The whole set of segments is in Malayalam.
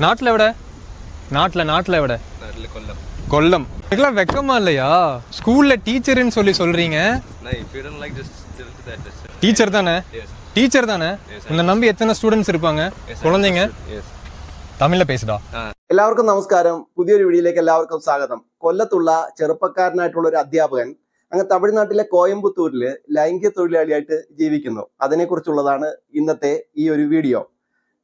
നാട്ടിൽ എവിടെ നാട്ടിലെ നാട്ടിൽ എവിടെ നാട്ടില് കൊല്ലം കൊല്ലം இதுக்கெல்லாம் வெக்கமா இல்லையா ஸ்கூல்ல டீச்சர்னு சொல்லி சொல்றீங்க No, if you don't like, just tell to that. Just, teacher தானே yes. டீச்சர் தானே உன்னை நம்பி எத்தனை ஸ்டூடெண்ட்ஸ் இருப்பாங்க குழந்தைங்க Yes. தமிழ்ல பேசுடா എല്ലാവർക്കും നമസ്കാരം പുതിയൊരു വീഡിയോയിലേക്ക് എല്ലാവർക്കും സ്വാഗതം കൊല്ലത്തുള്ള ചെറുപ്പക്കാരനായിട്ടുള്ള ഒരു അധ്യാപകൻ അങ്ങ് തമിഴ്നാട്ടിലെ കോയമ്പത്തൂരില് ലൈംഗിക തൊഴിലാളിയായിട്ട് ജീവിക്കുന്നു അതിനെക്കുറിച്ചുള്ളതാണ് ഇന്നത്തെ ഈ ഒരു വീഡിയോ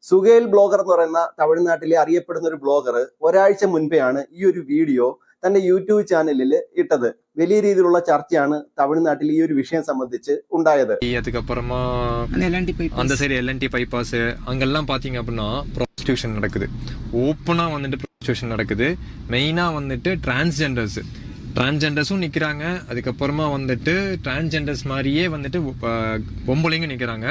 സുഗേൽ ബ്ലോഗർ എന്ന് പറയുന്ന തമിഴ്നാട്ടിലെ അറിയപ്പെടുന്ന ഒരു ബ്ലോഗർ ഒരാഴ്ച മുൻപെയാണ് ഈ ഒരു വീഡിയോ തന്റെ യൂട്യൂബ് ചാനലിൽ ഇട്ടത് വലിയ രീതിയിലുള്ള ചർച്ചയാണ് തമിഴ്നാട്ടിൽ ഈ ഒരു വിഷയം സംബന്ധിച്ച് ഉണ്ടായത് அதுக்கப்புறமா அந்த எல்என்டி போய் அந்த சைடு எல்என்டி பைபாஸ் அங்கெல்லாம் பாத்தீங்க அப்படின்னா ப்ராஸ்டியூஷன் நடக்குது ஓப்பனா வந்துட்டு ப்ராஸ்டியூஷன் நடக்குது மெயினா வந்துட்டு டிரான்ஸ்ஜெண்டர்ஸ் டிரான்ஸ்ஜெண்டர்ஸும் நிக்கிறாங்க அதுக்கப்புறமா வந்துட்டு டிரான்ஸ்ஜெண்டர்ஸ் மாதிரியே வந்துட்டு அஹ், பொம்பளைங்க நிக்கிறாங்க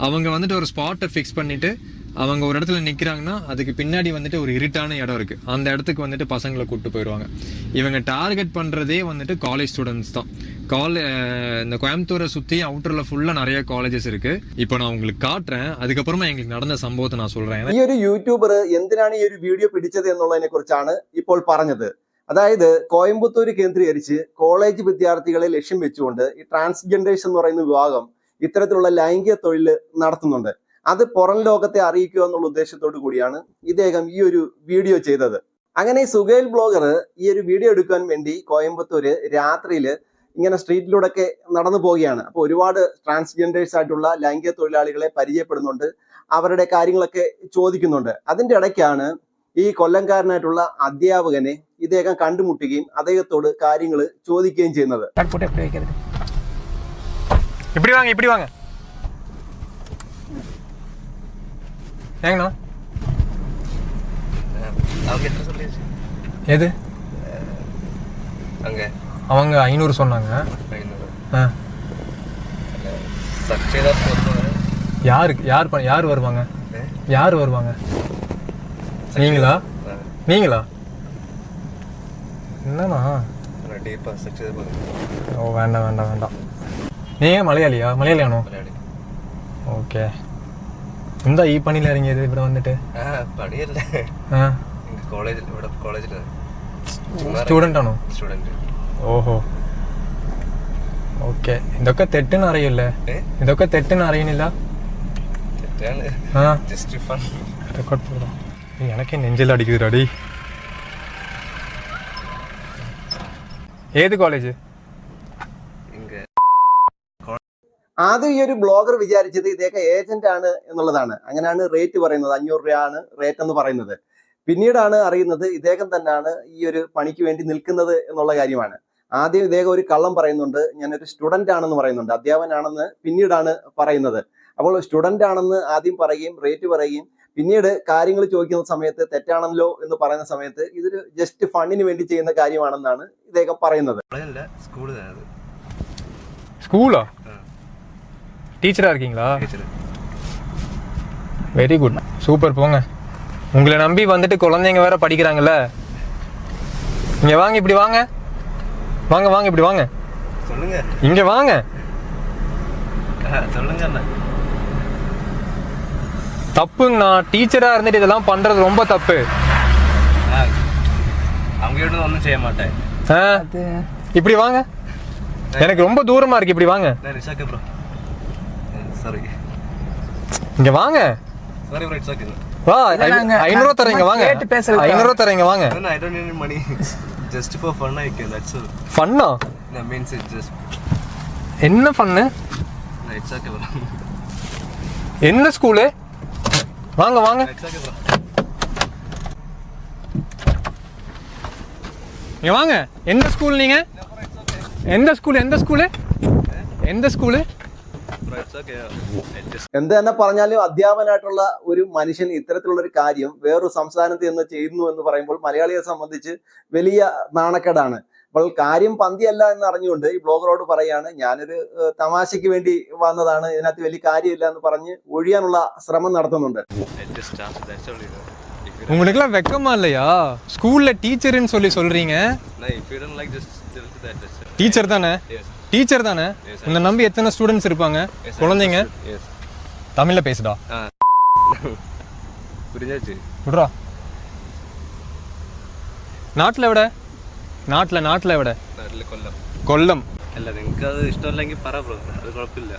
அவங்க வந்துட்டு ஒரு ஸ்பாட்டை ஃபிக்ஸ் பண்ணிட்டு அவங்க ஒரு இடத்துல நிக்கிறாங்கன்னா அதுக்கு பின்னாடி வந்துட்டு ஒரு இருட்டான இடம் இருக்கு அந்த இடத்துக்கு வந்துட்டு பசங்களை கூட்டு போயிடுவாங்க இவங்க டார்கெட் பண்றதே வந்துட்டு காலேஜ் ஸ்டூடெண்ட்ஸ் தான் காலே இந்த கோயம்புத்தூரை சுத்தி அவுட்டர்ல ஃபுல்லா நிறைய காலேஜஸ் இருக்கு இப்போ நான் உங்களுக்கு காட்டுறேன் அதுக்கப்புறமா எங்களுக்கு நடந்த சம்பவத்தை நான் சொல்றேன் ഈ ഒരു യൂട്യൂബർ എന്തിനാണ് ഈ ഒരു വീഡിയോ പിടിച്ചത് എന്നുള്ളതിനെ കുറിച്ചാണ് ഇപ്പോൾ പറഞ്ഞത് അതായത് കോയമ്പത്തൂർ കേന്ദ്രീകരിച്ച് കോളേജ് വിദ്യാർത്ഥികളെ ലക്ഷ്യം വെച്ചുകൊണ്ട് ഈ ട്രാൻസ്ജെൻഡേഴ്സ് എന്ന് പറയുന്ന വിഭാഗം ഇത്തരത്തിലുള്ള ലൈംഗിക തൊഴിൽ നടത്തുന്നുണ്ട് അത് പുറം ലോകത്തെ അറിയിക്കുക എന്നുള്ള ഉദ്ദേശത്തോടു കൂടിയാണ് ഇദ്ദേഹം ഈ ഒരു വീഡിയോ ചെയ്തത്. അങ്ങനെ ഈ സുഗേൽ ബ്ലോഗർ ഈ ഒരു വീഡിയോ എടുക്കാൻ വേണ്ടി കോയമ്പത്തൂര് രാത്രിയിൽ ഇങ്ങനെ സ്ട്രീറ്റിലൂടെ ഒക്കെ നടന്നു പോവുകയാണ്. അപ്പോൾ ഒരുപാട് ട്രാൻസ്ജെൻഡേഴ്സ് ആയിട്ടുള്ള ലൈംഗിക തൊഴിലാളികളെ പരിചയപ്പെടുന്നുണ്ട്. അവരുടെ കാര്യങ്ങളൊക്കെ ചോദിക്കുന്നുണ്ട്. അതിന്റെ ഇടയ്ക്കാണ് ഈ കൊല്ലംകാരനായിട്ടുള്ള അധ്യാപകനെ ഇദ്ദേഹം കണ്ടുമുട്ടുകയും അദ്ദേഹത്തോട് കാര്യങ്ങൾ ചോദിക്കുകയും ചെയ്യുന്നത്. ஏங்கண்ணா அவங்க எத்தனை சொல்லிடுச்சு எது? அங்கே. அவங்க ஐநூறு சொன்னாங்க. ஐநூறு. ஆ. சர்ச்சை தான் யாருக்கு யார் யார் வருவாங்க? யார் வருவாங்க? நீங்களா? நீங்களா? என்னண்ணா? டீப்பாக சர்ச்சை ஓ வேண்டாம் வேண்டாம் வேண்டாம். நீங்கள் மலையாளியா? மலையாளியானோ? ஓகே. എന്താ ഈ പണിയിൽ ഇറങ്ങിയത് ഇവിടെ വന്നിട്ട്? പണിയല്ല. കോളേജിൽ ഇവിടെ കോളേജിൽ സ്റ്റുഡന്റ് ആണോ? ഓഹോ. ഓക്കെ. ഇതൊക്കെ തെറ്റെന്ന് അറിയില്ലേ? ഇതൊക്കെ തെറ്റെന്ന് അറിയണില്ല? എനിക്ക് നെഞ്ചിൽ അടിക്കുതിരാടി. ഏത് കോളേജ് ആദ്യം ഈ ഒരു ബ്ലോഗർ വിചാരിച്ചത് ഇദ്ദേഹം ഏജന്റ് ആണ് എന്നുള്ളതാണ്. അങ്ങനെയാണ് റേറ്റ് പറയുന്നത്. അഞ്ഞൂറ് രൂപയാണ് റേറ്റ് എന്ന് പറയുന്നത്. പിന്നീടാണ് അറിയുന്നത് ഇദ്ദേഹം തന്നെയാണ് ഈ ഒരു പണിക്ക് വേണ്ടി നിൽക്കുന്നത് എന്നുള്ള കാര്യമാണ്. ആദ്യം ഇദ്ദേഹം ഒരു കള്ളം പറയുന്നുണ്ട്. ഞാനൊരു സ്റ്റുഡന്റ് ആണെന്ന് പറയുന്നുണ്ട്. അധ്യാപനാണെന്ന് പിന്നീടാണ് പറയുന്നത്. അപ്പോൾ സ്റ്റുഡന്റ് ആണെന്ന് ആദ്യം പറയുകയും റേറ്റ് പറയുകയും പിന്നീട് കാര്യങ്ങൾ ചോദിക്കുന്ന സമയത്ത് തെറ്റാണല്ലോ എന്ന് പറയുന്ന സമയത്ത് ഇതൊരു ജസ്റ്റ് ഫണ്ടിന് വേണ്ടി ചെയ്യുന്ന കാര്യമാണെന്നാണ് ഇദ്ദേഹം പറയുന്നത്. സ്കൂൾ? டீச்சராக இருக்கீங்களா? வெரி குட் சூப்பர் போங்க. உங்களை நம்பி வந்துட்டு குழந்தைங்க வேற படிக்கிறாங்கல்ல. இங்க வாங்க இப்படி வாங்க. வாங்க வாங்க இப்படி வாங்க. சொல்லுங்க. இங்கே வாங்க. சொல்லுங்க தப்புங்கண்ணா. டீச்சராக இருந்துட்டு இதெல்லாம் பண்றது ரொம்ப தப்பு. அவங்க ஒன்றும் செய்ய மாட்டேன். இப்படி வாங்க. எனக்கு ரொம்ப தூரமா இருக்கு இப்படி வாங்க. சாரி. இங்க வாங்க. சாரி ரைட் சார் வா ஐநூறுவா தரீங்க வாங்க. ஐநூறுவா தரீங்க வாங்க. I don't need money just for fun I can that's all ஃபன்னா ஐ மீன்ஸ் இட் ஜஸ்ட் என்ன ஃபன்னு இட்ஸ் ஓகே ப்ரோ என்ன ஸ்கூலு வாங்க வாங்க. நீங்க வாங்க. எந்த ஸ்கூல் நீங்க? எந்த ஸ்கூல் எந்த ஸ்கூலு எந்த ஸ்கூலு എന്ത് തന്നെ പറഞ്ഞാലും അധ്യാപനായിട്ടുള്ള ഒരു മനുഷ്യൻ ഇത്തരത്തിലുള്ള ഒരു കാര്യം വേറൊരു സംസ്ഥാനത്ത് നിന്ന് ചെയ്യുന്നു എന്ന് പറയുമ്പോൾ മലയാളിയെ സംബന്ധിച്ച് വലിയ നാണക്കേടാണ് അപ്പോൾ കാര്യം പന്തിയല്ല എന്ന് അറിഞ്ഞുകൊണ്ട് ഈ ബ്ലോഗറോട് പറയാണ് ഞാനൊരു ഏഹ്, തമാശയ്ക്ക് വേണ്ടി വന്നതാണ് ഇതിനകത്ത് വലിയ കാര്യമില്ല എന്ന് പറഞ്ഞ് ഒഴിയാനുള്ള ശ്രമം നടത്തുന്നുണ്ട് I just started. That's all. You know. If you don't, உங்களுக்குலாம் வெக்கமா இல்லையா ஸ்கூல்ல டீச்சர்னு சொல்லி சொல்றீங்க no, if you don't like, just tell to that. That's all. Teacher தானே Yes. டீச்சர் தானே Yes, உன்னை நம்பி எத்தனை ஸ்டூடெண்ட்ஸ் இருப்பாங்க Yes, I குழந்தைங்க understood. Yes. தமிழ்ல பேசுடா புரிஞ்சாச்சு விட்றா നാട്ടിലെവിടെ നാട്ടിലെ നാട്ടിലെവിടെ നാട്ടില് കൊല്ലം കൊല്ലം അല്ല നിങ്ങൾക്ക് അത് ഇഷ്ടമല്ലെങ്കിൽ പറ ബ്രോ അത് കുഴപ്പമില്ല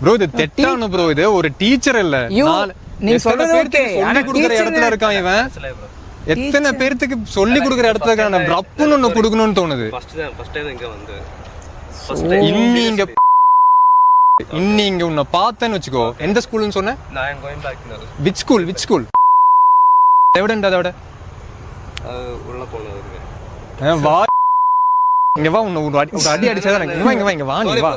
ப்ரோ இது தெட்டான ப்ரோ இது ஒரு டீச்சர் இல்ல ஐயோ, நாலு- நீ எத்தனை சொல்றது பேர்த்துக்கு okay. சொல்லி ஆனா கொடுக்குற teacher இடத்துல இருக்கான் இவன் മനസ്സിലായി ബ്രോ எத்தனை பேர்த்துக்கு சொல்லி கொடுக்குற இடத்துல இருக்கான் நம்ம ரப்புன்னு ஒண்ணு கொடுக்கணும்னு தோணுது ഫസ്റ്റ് ടൈം ഫസ്റ്റ് ടൈം ഇങ്ങ വന്ന് ഫസ്റ്റ് ടൈം இங்க இன்னி இங்க வச்சுக்கோ. எந்த ஸ்கூல்னு சொன்னேன் விட உள்ள போனது ஒரு அடி ஒரு அடி அடிச்சா இங்க வா இங்க வா இங்க வா நீ வா.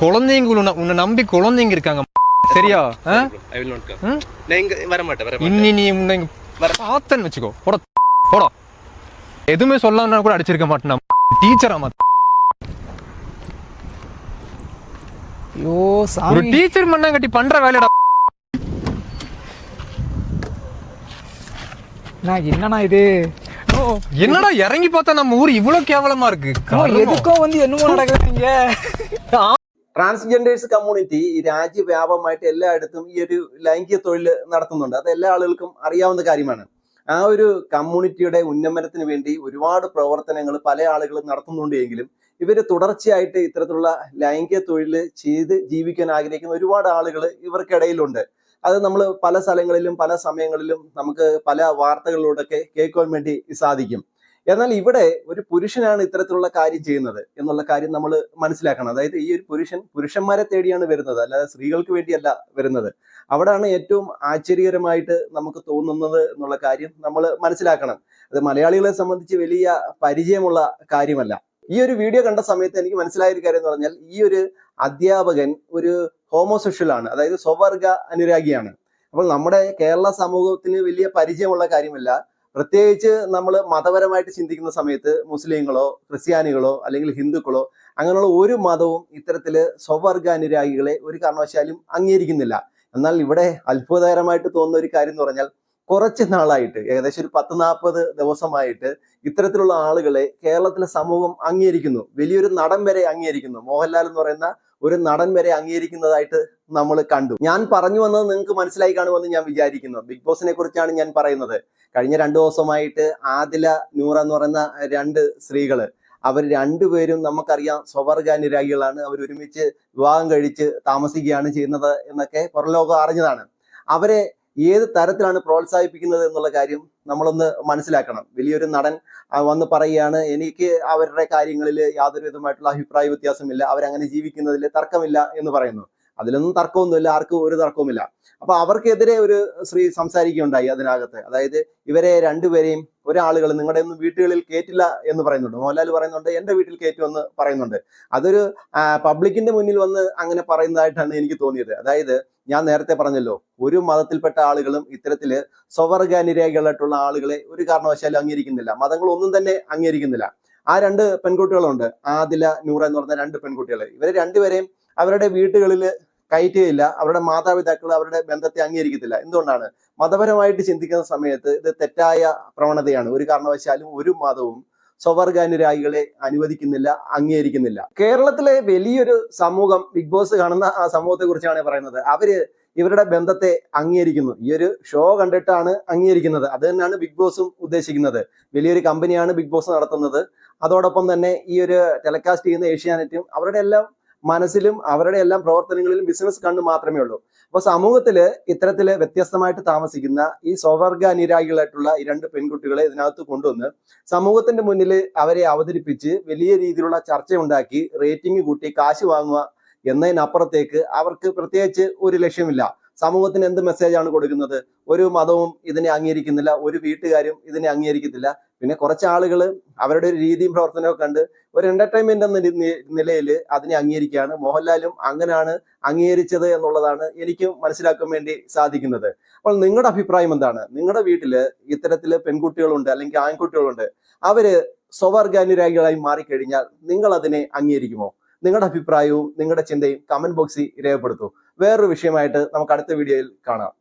குழந்தைங்க உன்னை உன்னை நம்பி குழந்தைங்க இருக்காங்க சரியா? வர மாட்டேன் பார்த்தேன்னு வச்சுக்கோ. போடா போடா. எதுவுமே சொல்லாம கூட அடிச்சிருக்க மாட்டேன் டீச்சரா மாத்த ஐயோ ஒரு சாமி டீச்சர் மண்ணாங்கட்டி பண்ற வேலைடா நான் என்னண்ணா இது ஓ, என்னடா இறங்கி பார்த்தா நம்ம ஊர் இவ்வளவு கேவலமா இருக்கு ஓ, எதுக்கும் வந்து என்னமோ நடக்குதுங்க ട്രാൻസ്ജെൻഡേഴ്സ് കമ്മ്യൂണിറ്റി ഈ രാജ്യവ്യാപകമായിട്ട് എല്ലായിടത്തും ഈ ഒരു ലൈംഗിക തൊഴിൽ നടത്തുന്നുണ്ട് അത് എല്ലാ ആളുകൾക്കും അറിയാവുന്ന കാര്യമാണ് ആ ഒരു കമ്മ്യൂണിറ്റിയുടെ ഉന്നമനത്തിന് വേണ്ടി ഒരുപാട് പ്രവർത്തനങ്ങൾ പല ആളുകളും നടത്തുന്നുണ്ട് എങ്കിലും ഇവർ തുടർച്ചയായിട്ട് ഇത്തരത്തിലുള്ള ലൈംഗിക തൊഴിൽ ചെയ്ത് ജീവിക്കാൻ ആഗ്രഹിക്കുന്ന ഒരുപാട് ആളുകൾ ഇവർക്കിടയിലുണ്ട്. അത് നമ്മൾ പല സ്ഥലങ്ങളിലും പല സമയങ്ങളിലും നമുക്ക് പല വാർത്തകളിലൂടെയൊക്കെ കേൾക്കുവാൻ വേണ്ടി സാധിക്കും. എന്നാൽ ഇവിടെ ഒരു പുരുഷനാണ് ഇത്തരത്തിലുള്ള കാര്യം ചെയ്യുന്നത് എന്നുള്ള കാര്യം നമ്മൾ മനസ്സിലാക്കണം. അതായത് ഈ ഒരു പുരുഷൻ പുരുഷന്മാരെ തേടിയാണ് വരുന്നത് അല്ലാതെ സ്ത്രീകൾക്ക് വേണ്ടിയല്ല വരുന്നത്. അവിടാണ് ഏറ്റവും ആശ്ചര്യകരമായിട്ട് നമുക്ക് തോന്നുന്നത് എന്നുള്ള കാര്യം നമ്മൾ മനസ്സിലാക്കണം. അത് മലയാളികളെ സംബന്ധിച്ച് വലിയ പരിചയമുള്ള കാര്യമല്ല. ഈ ഒരു വീഡിയോ കണ്ട സമയത്ത് എനിക്ക് മനസ്സിലായ ഒരു കാര്യം എന്ന് പറഞ്ഞാൽ ഈ ഒരു അധ്യാപകൻ ഒരു ഹോമോസെക്ഷൽ ആണ് അതായത് സ്വവർഗ അനുരാഗിയാണ് അപ്പോൾ നമ്മുടെ കേരള സമൂഹത്തിന് വലിയ പരിചയമുള്ള കാര്യമല്ല. പ്രത്യേകിച്ച് നമ്മൾ മതപരമായിട്ട് ചിന്തിക്കുന്ന സമയത്ത് മുസ്ലിങ്ങളോ ക്രിസ്ത്യാനികളോ അല്ലെങ്കിൽ ഹിന്ദുക്കളോ അങ്ങനെയുള്ള ഒരു മതവും ഇത്തരത്തിൽ സ്വവർഗാനുരാഗികളെ ഒരു കാരണവശാലും അംഗീകരിക്കുന്നില്ല. എന്നാൽ ഇവിടെ അത്ഭുതകരമായിട്ട് തോന്നുന്ന ഒരു കാര്യം എന്ന് പറഞ്ഞാൽ കുറച്ച് നാളായിട്ട് ഏകദേശം ഒരു പത്ത് നാൽപ്പത് ദിവസമായിട്ട് ഇത്തരത്തിലുള്ള ആളുകളെ കേരളത്തിലെ സമൂഹം അംഗീകരിക്കുന്നു. വലിയൊരു നടൻ വരെ അംഗീകരിക്കുന്നു. മോഹൻലാൽ എന്ന് പറയുന്ന ഒരു നടൻ വരെ അംഗീകരിക്കുന്നതായിട്ട് നമ്മൾ കണ്ടു. ഞാൻ പറഞ്ഞു വന്നത് നിങ്ങൾക്ക് മനസ്സിലായി കാണുമെന്ന് ഞാൻ വിചാരിക്കുന്നു. ബിഗ് ബോസിനെ കുറിച്ചാണ് ഞാൻ പറയുന്നത്. കഴിഞ്ഞ രണ്ടു ദിവസമായിട്ട് ആദില നൂറ എന്ന് പറയുന്ന രണ്ട് സ്ത്രീകൾ അവർ രണ്ടുപേരും നമുക്കറിയാം സ്വവർഗാനുരാഗികളാണ്. അവർ ഒരുമിച്ച് വിവാഹം കഴിച്ച് താമസിക്കുകയാണ് ചെയ്യുന്നത് എന്നൊക്കെ പുറലോകം അറിഞ്ഞതാണ്. അവരെ ഏത് തരത്തിലാണ് പ്രോത്സാഹിപ്പിക്കുന്നത് എന്നുള്ള കാര്യം നമ്മളൊന്ന് മനസ്സിലാക്കണം. വലിയൊരു നടൻ വന്ന് പറയുകയാണ് എനിക്ക് അവരുടെ കാര്യങ്ങളിൽ യാതൊരു വിധമായിട്ടുള്ള അഭിപ്രായ വ്യത്യാസമില്ല. അവരങ്ങനെ ജീവിക്കുന്നതിൽ തർക്കമില്ല എന്ന് പറയുന്നു. അതിലൊന്നും തർക്കമൊന്നുമില്ല ആർക്കും ഒരു തർക്കവുമില്ല. അപ്പൊ അവർക്കെതിരെ ഒരു സ്ത്രീ സംസാരിക്കുകയുണ്ടായി അതിനകത്ത്. അതായത് ഇവരെ രണ്ടുപേരെയും ഒരാളുകൾ നിങ്ങളുടെ ഒന്നും വീട്ടുകളിൽ കയറ്റില്ല എന്ന് പറയുന്നുണ്ട്. മോഹൻലാൽ പറയുന്നുണ്ട് എന്റെ വീട്ടിൽ കയറ്റുമെന്ന് പറയുന്നുണ്ട്. അതൊരു പബ്ലിക്കിന്റെ മുന്നിൽ വന്ന് അങ്ങനെ പറയുന്നതായിട്ടാണ് എനിക്ക് തോന്നിയത്. അതായത് ഞാൻ നേരത്തെ പറഞ്ഞല്ലോ ഒരു മതത്തിൽപ്പെട്ട ആളുകളും ഇത്തരത്തിൽ സ്വവർഗാനിരേഖകളായിട്ടുള്ള ആളുകളെ ഒരു കാരണവശാലും അംഗീകരിക്കുന്നില്ല. മതങ്ങൾ ഒന്നും തന്നെ അംഗീകരിക്കുന്നില്ല. ആ രണ്ട് പെൺകുട്ടികളുണ്ട് ആദില നൂറ എന്ന് പറഞ്ഞ രണ്ട് പെൺകുട്ടികൾ ഇവരെ രണ്ടുപേരെയും അവരുടെ വീട്ടുകളിൽ കയറ്റുകയില്ല. അവരുടെ മാതാപിതാക്കൾ അവരുടെ ബന്ധത്തെ അംഗീകരിക്കത്തില്ല. എന്തുകൊണ്ടാണ്? മതപരമായിട്ട് ചിന്തിക്കുന്ന സമയത്ത് ഇത് തെറ്റായ പ്രവണതയാണ്. ഒരു കാരണവശാലും ഒരു മതവും സ്വവർഗാനുരാഗികളെ അനുവദിക്കുന്നില്ല അംഗീകരിക്കുന്നില്ല. കേരളത്തിലെ വലിയൊരു സമൂഹം ബിഗ് ബോസ് കാണുന്ന ആ സമൂഹത്തെ കുറിച്ചാണ് പറയുന്നത്. അവർ ഇവരുടെ ബന്ധത്തെ അംഗീകരിക്കുന്നു. ഈ ഒരു ഷോ കണ്ടിട്ടാണ് അംഗീകരിക്കുന്നത്. അത് തന്നെയാണ് ബിഗ് ബോസും ഉദ്ദേശിക്കുന്നത്. വലിയൊരു കമ്പനിയാണ് ബിഗ് ബോസ് നടത്തുന്നത്. അതോടൊപ്പം തന്നെ ഈ ഒരു ടെലികാസ്റ്റ് ചെയ്യുന്ന ഏഷ്യാനെറ്റും അവരുടെ എല്ലാം മനസ്സിലും അവരുടെ എല്ലാം പ്രവർത്തനങ്ങളിലും ബിസിനസ് കണ്ണ് മാത്രമേ ഉള്ളൂ. അപ്പൊ സമൂഹത്തിൽ ഇത്തരത്തിൽ വ്യത്യസ്തമായിട്ട് താമസിക്കുന്ന ഈ സ്വവർഗ അനുരാഗികളായിട്ടുള്ള ഈ രണ്ട് പെൺകുട്ടികളെ ഇതിനകത്ത് കൊണ്ടുവന്ന് സമൂഹത്തിന്റെ മുന്നിൽ അവരെ അവതരിപ്പിച്ച് വലിയ രീതിയിലുള്ള ചർച്ച ഉണ്ടാക്കി റേറ്റിംഗ് കൂട്ടി കാശ് വാങ്ങുക എന്നതിനപ്പുറത്തേക്ക് അവർക്ക് പ്രത്യേകിച്ച് ഒരു ലക്ഷ്യമില്ല. സമൂഹത്തിന് എന്ത് മെസ്സേജാണ് കൊടുക്കുന്നത്? ഒരു മതവും ഇതിനെ അംഗീകരിക്കുന്നില്ല ഒരു വീട്ടുകാരും ഇതിനെ അംഗീകരിക്കത്തില്ല. പിന്നെ കുറച്ച് ആളുകൾ അവരുടെ ഒരു രീതിയും പ്രവർത്തനവും കണ്ട് ഒരു എന്റർടൈൻമെന്റ് എന്ന നിലയിൽ അതിനെ അംഗീകരിക്കുകയാണ്. മോഹൻലാലും അങ്ങനെയാണ് അംഗീകരിച്ചത് എന്നുള്ളതാണ് എനിക്കും മനസ്സിലാക്കാൻ വേണ്ടി സാധിക്കുന്നത്. അപ്പോൾ നിങ്ങളുടെ അഭിപ്രായം എന്താണ്? നിങ്ങളുടെ വീട്ടിൽ ഇത്തരത്തിൽ പെൺകുട്ടികളുണ്ട് അല്ലെങ്കിൽ ആൺകുട്ടികളുണ്ട് അവർ സ്വവർഗാനുരാഗികളായി മാറിക്കഴിഞ്ഞാൽ നിങ്ങൾ അതിനെ അംഗീകരിക്കുമോ? നിങ്ങളുടെ അഭിപ്രായവും നിങ്ങളുടെ ചിന്തയും കമന്റ് ബോക്സിൽ രേഖപ്പെടുത്തൂ. വേറൊരു വിഷയമായിട്ട് നമുക്ക് അടുത്ത വീഡിയോയിൽ കാണാം.